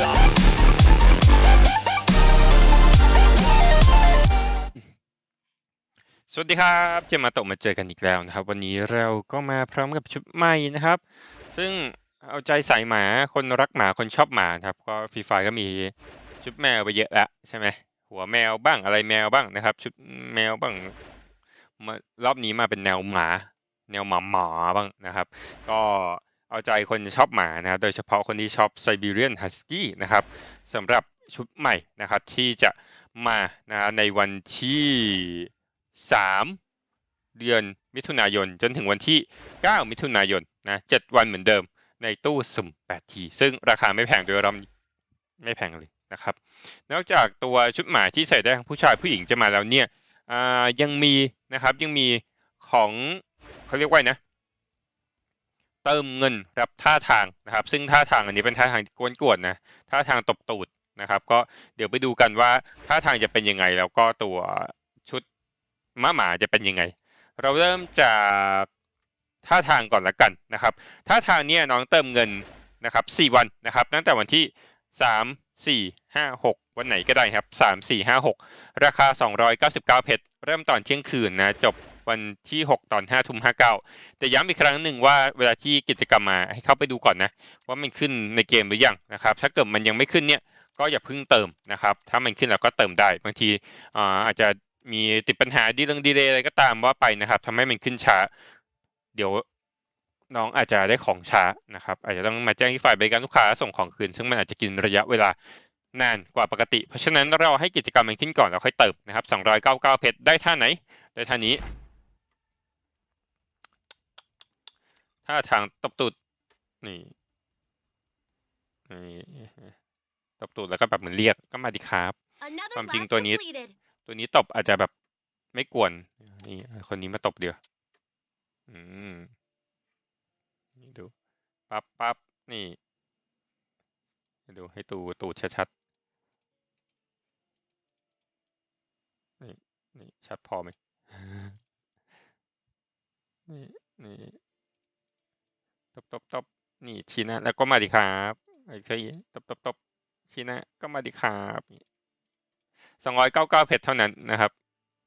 สวัสดีครับเจมมาโตมาเจอกันอีกแล้วนะครับ วันนี้เราก็มาพร้อมกับชุดใหม่นะครับ ซึ่งเอาใจใสายหมาคนรักหมาคนชอบหมาครับ ก็ฟรีไฟก็มีชุดแมวไปเยอะแล้วใช่ไหมหัวแมวบ้างอะไรแมวบ้างนะครับ ชุดแมวบ้างมารอบนี้มาเป็นแนวหมา แนวหมาหมาบ้างนะครับ ก็ เอาใจคนชอบหมานะโดยเฉพาะคนที่ชอบไซบีเรียนฮัสกี้นะครับสำหรับชุดใหม่นะครับที่จะมานะในวันที่ 3 เดือนมิถุนายน จนถึงวันที่ 9 มิถุนายนนะ7วันเหมือนเดิมในตู้สุ่ม8ทีซึ่งราคาไม่แพงโดยรอบไม่แพงเลยนะครับ นอกจากตัวชุดหมายที่ใส่ได้ทั้งผู้ชายผู้หญิงจะมาแล้วเนี่ยยังมีนะครับยังมีของเขาเรียกว่านะ เติมเงินรับท่าทางนะครับ ซึ่งท่าทางอันนี้เป็นท่าทางกวนๆนะท่าทางตบตูดนะครับ ก็เดี๋ยวไปดูกันว่าท่าทางจะเป็นยังไง แล้วก็ตัวชุดม้าหมาจะเป็นยังไง เราเริ่มจากท่าทางก่อนละกันนะครับท่าทางเนี่ยน้องเติมเงินนะครับ4วันนะครับ ตั้งแต่วันที่3 4 5 6วันไหนก็ได้ครับ3 4 5 6ราคา299เพชรเริ่มตอนเที่ยงคืนนะจบ วันที่6ตอน5ทุ่ม59 แต่ย้ำอีกครั้งหนึ่งว่าเวลาที่กิจกรรมมาให้เข้าไปดูก่อนนะว่ามันขึ้นในเกมหรือยังนะครับ ถ้าเกิดมันยังไม่ขึ้นเนี่ยก็อย่าเพิ่งเติมนะครับ ถ้ามันขึ้นแล้วก็เติมได้ บางทีอาอาจจะมีติดปัญหาดีเรื่องดีเลยอะไรก็ตามว่าไปนะครับทำให้มันขึ้นช้า เดี๋ยวน้องอาจจะได้ของช้านะครับ อาจจะต้องมาแจ้งที่ฝ่ายบริการลูกค้าส่งของคืน ซึ่งมันอาจจะกินระยะเวลานานกว่าปกติ เพราะฉะนั้นเราให้กิจกรรมมันขึ้นก่อนแล้วค่อยเติมนะครับ299เพชรได้ท่าไหน ได้ท่านี้ ท่าทางตบตูดนี่นี่ตบตูดแล้วก็แบบเหมือนเรียกก็มาดีครับ Another Something lap to need. completed. ตัวนี้ตบอาจจะแบบไม่กวนนี่คนนี้มาตบเดียวอืมนี่ดูปั๊บปั๊บนี่ให้ดูให้ตูตูดชัดๆนี่นี่ชัดพอไหมนี่นี่ ตบตบตบนี่ชี้หนะแล้วก็มาดีครับไอ้เคยตบตบตบชี้หนะก็มาดีครับสองร้อยเก้าเก้าเพชรเท่านั้นนะครับ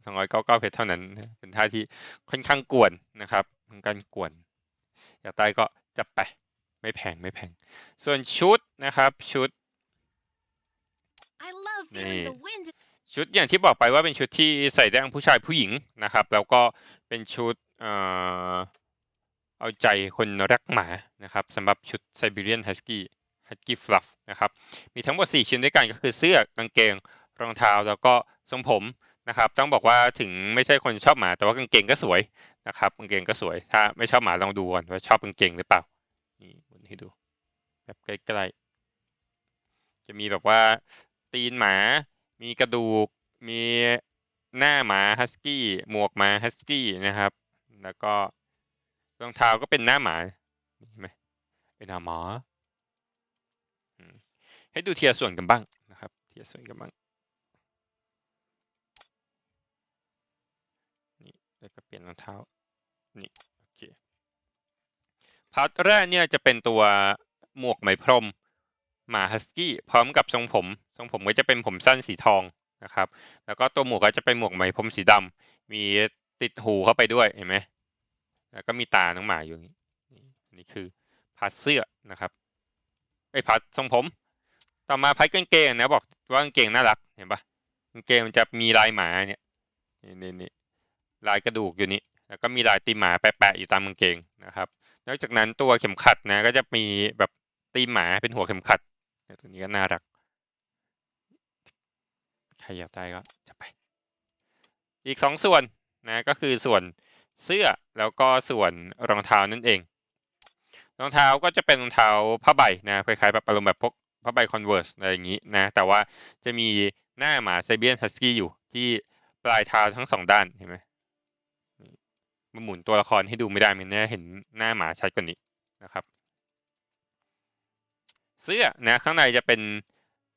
สองร้อยเก้าเก้าเพชรเท่านั้นนะเป็นท่าที่ค่อนข้างกวนนะครับค่อนข้างกวน อยากได้ก็จับไปไม่แพงไม่แพง ส่วนชุดนะครับชุด I love feeling Nee. the wind. ชุดอย่างที่บอกไปว่าเป็นชุดที่ใส่ได้ทั้งผู้ชายผู้หญิงนะครับ แล้วก็เป็นชุดเอ่อ เอาใจคนรักหมานะครับสำหรับชุด Siberian Husky Husky Fluff นะครับ มีทั้งหมด 4 ชิ้นด้วยกันก็คือเสื้อกางเกงรองเท้าแล้วก็ทรงผมนะครับ ต้องบอกว่าถึงไม่ใช่คนชอบหมา แต่ว่ากางเกงก็สวยนะครับกางเกงก็สวย ถ้าไม่ชอบหมาลองดูก่อนว่าชอบกางเกงหรือเปล่านี่มุนให้ดูแบบใกล้ๆจะมีแบบว่าตีนหมา มีกระดูก มีหน้าหมาฮัสกี้หมวกหมาฮัสกี้นะครับ แล้วก็ รองเท้าก็เป็นหน้าหมาเห็นไหมเป็นหน้าหมาให้ดูเทียส่วนกันบ้างนะครับ เทียส่วนกันบ้างนี่แล้วก็เปลี่ยนรองเท้านี่โอเคพาร์ทแรกเนี่ยจะเป็นตัวหมวกไหมพรมหมาฮัสกี้พร้อมกับทรงผมทรงผมก็จะเป็นผมสั้นสีทองนะครับ แล้วก็ตัวหมวกก็จะเป็นหมวกไหมพรมสีดำมีติดหูเข้าไปด้วยเห็นไหม แล้วก็มีตาน้องหมาอยู่นี่นี่คือพัดเสื้อนะครับไอ้พัดทรงผม ต่อมาพัดกางเกงนะบอกว่ากางเกงน่ารักเห็นปะกางเกงมันจะมีลายหมาเนี่ยนี่นี่นี่ลายกระดูกอยู่นี่แล้วก็มีลายตีหมาแปะๆอยู่ตามกางเกงนะครับ นอกจากนั้นตัวเข็มขัดนะก็จะมีแบบตีหมาเป็นหัวเข็มขัดตัวนี้ก็น่ารักใครอยากได้ก็จะไป อีกสองส่วนนะก็คือส่วนเสื้อ แล้วก็ส่วนรองเท้านั่นเอง รองเท้าก็จะเป็นรองเท้าผ้าใบนะคล้ายๆแบบอารมณ์แบบพวกผ้าใบคอนเวิร์สอะไรอย่างนี้นะ แต่ว่าจะมีหน้าหมาไซเบียนฮัสกี้อยู่ที่ปลายเท้าทั้งสองด้านเห็นไหมมันหมุนตัวละครให้ดูไม่ได้มันน่าเห็นหน้าหมาชัดกว่านี้นะครับ เสื้อนะข้างในจะเป็น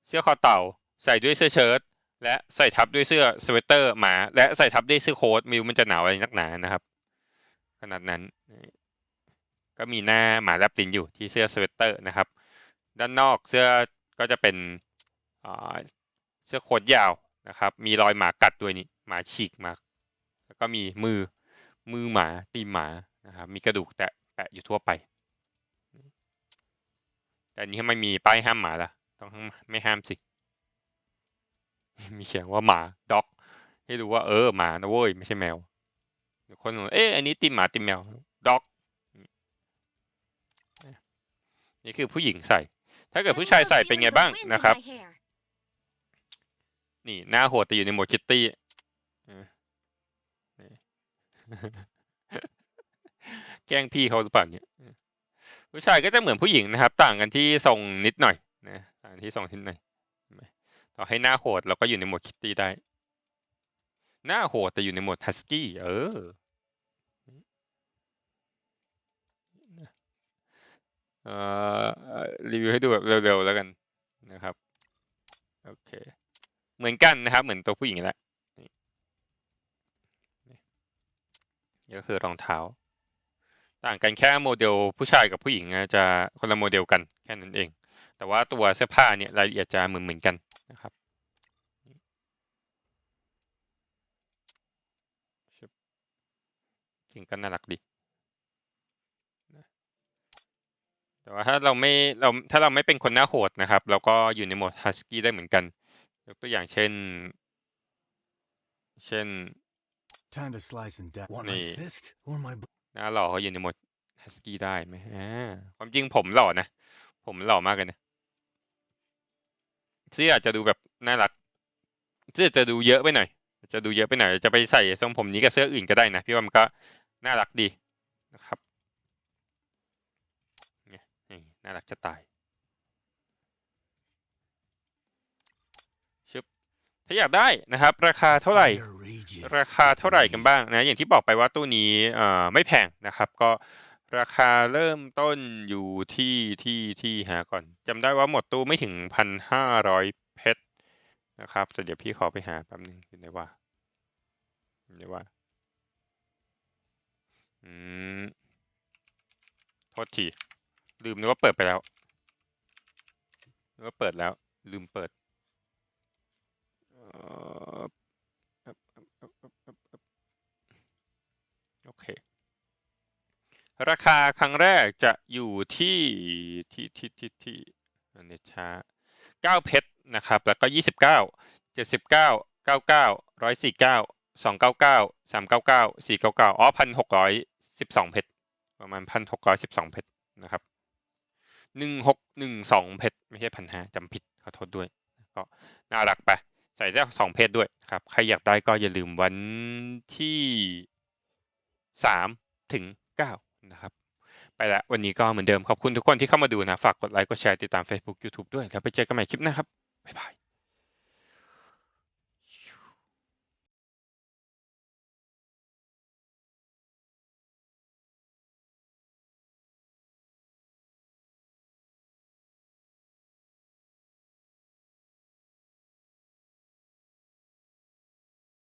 เสื้อคอเต่า ใส่ด้วยเสื้อเชิ้ตและใส่ทับด้วยเสื้อสเวตเตอร์หมา และใส่ทับด้วยเสื้อโค้ทมิวมันจะหนาวอะไรนักหนานะครับ นาดนั้น ก็มีหน้าหมาแลบตินอยู่ที่เสื้อสเวตเตอร์นะครับ ด้านนอกเสื้อก็จะเป็นเสื้อโค้ทยาวนะครับ มีรอยหมากัดด้วยนี่หมาฉีกมาแล้วก็มีมือมือหมาตีหมานะครับมีกระดูกแตะแปะอยู่ทั่วไป แต่อันนี้ไม่มีป้ายห้ามหมาละต้องไม่ห้ามสิ มีเขียนว่าหมาด็อก ให้รู้ว่าเออหมานะเว้ยไม่ใช่แมว เดี๋ยวคนบอกเอ๊ะอันนี้ตีมหมาตีมแมวด็อก นี่คือผู้หญิงใส่ ถ้าเกิด I ผู้ชาย love ใส่เป็น feeling ไง the บ้าง wind in นะครับ my hair. นี่หน้าโหดแต่อยู่ในโหมดคิตตี้เออนี่แกล้งพี่เขาหรือเปล่าเนี่ยเออผู้ชายก็จะเหมือนผู้หญิงนะครับ ต่างกันที่ทรงนิดหน่อยนะต่างกันที่ทรงนิดหน่อยเห็นไหมต่อให้หน้าโหดเราก็อยู่ในโหมดคิตตี้ได้ หน้าโหดแต่อยู่ในโหมดฮัสกี้เออเอ่อรีวิวให้ดูแบบเร็วๆแล้วกันนะครับโอเคเหมือนกันนะครับ เหมือนตัวผู้หญิงแหละนี่นี่ก็คือรองเท้า ต่างกันแค่โมเดลผู้ชายกับผู้หญิงนะจะคนละโมเดลกันแค่นั้นเอง แต่ว่าตัวเสื้อผ้าเนี่ยรายละเอียดจะเหมือนเหมือนกันนะครับชึบจ ริงก็น่ารักดีแต่ว่าถ้าเราไม่เราถ้าเราไม่เป็นคนหน้าโหดนะครับ เราก็อยู่ในโหมดฮัสกี้ได้เหมือนกัน ยกตัวอย่างเช่น เช่น Time to slice and dice. Want Nee. my fist or my bl- หน้าหล่อก็อยู่ในโหมดฮัสกี้ได้ไหมอ่าความจริงผมหล่อนะ ผมหล่อมากเลยนะเสื้ออาจจะดูแบบน่ารักเสื้อจะดูเยอะไปหน่อยจะดูเยอะไปหน่อยจะไปใส่ทรงผมนี้กับเสื้ออื่นก็ได้นะพี่ว่ามันก็ น่ารักดีนะครับเนี่ยนี่น่ารักจะตายชึบถ้าอยากได้นะครับ ราคาเท่าไหร่ Fire rages ราคาเท่าไหร่กันบ้างนะอย่างที่บอกไปว่าตู้นี้เอ่อไม่แพงนะครับ ก็ราคาเริ่มต้นอยู่ที่ที่ที่หาก่อนจำได้ว่าหมดตู้ไม่ถึงพันห้าร้อยเพชรนะครับแต่เดี๋ยวพี่ขอไปหาแป๊บนึงอยู่ไหนว่าอยู่ไหนว่า อืม โทษที ลืมนึกว่าเปิดไปแล้วนึกว่าเปิดแล้ว ลืมเปิดโอเค ราคาครั้งแรกจะอยู่ที่ที่ที่ที่ที่อันนี้ช้าเก้าเพชรนะครับ แล้วก็ยี่สิบเก้าเจ็ดสิบเก้าเก้าเก้าร้อยสี่เก้า สองเก้าเก้าสามเก้าเก้าสี่เก้าเก้าอ๋อพันหกร้อยสิบสองเพชรประมาณพันหกร้อยสิบสองเพชรนะครับหนึ่งหกหนึ่งสองเพชรไม่ใช่พันห้าจำผิดขอโทษด้วย ก็น่ารักไป ใส่ได้สองเพศด้วยครับ ใครอยากได้ก็อย่าลืมวันที่สามถึงเก้านะครับ ไปละวันนี้ก็เหมือนเดิมขอบคุณทุกคนที่เข้ามาดูนะ ฝากกดไลค์กดแชร์ติดตาม Facebook YouTube ด้วย แล้วไปเจอกันใหม่คลิปหน้าครับ บ๊ายบาย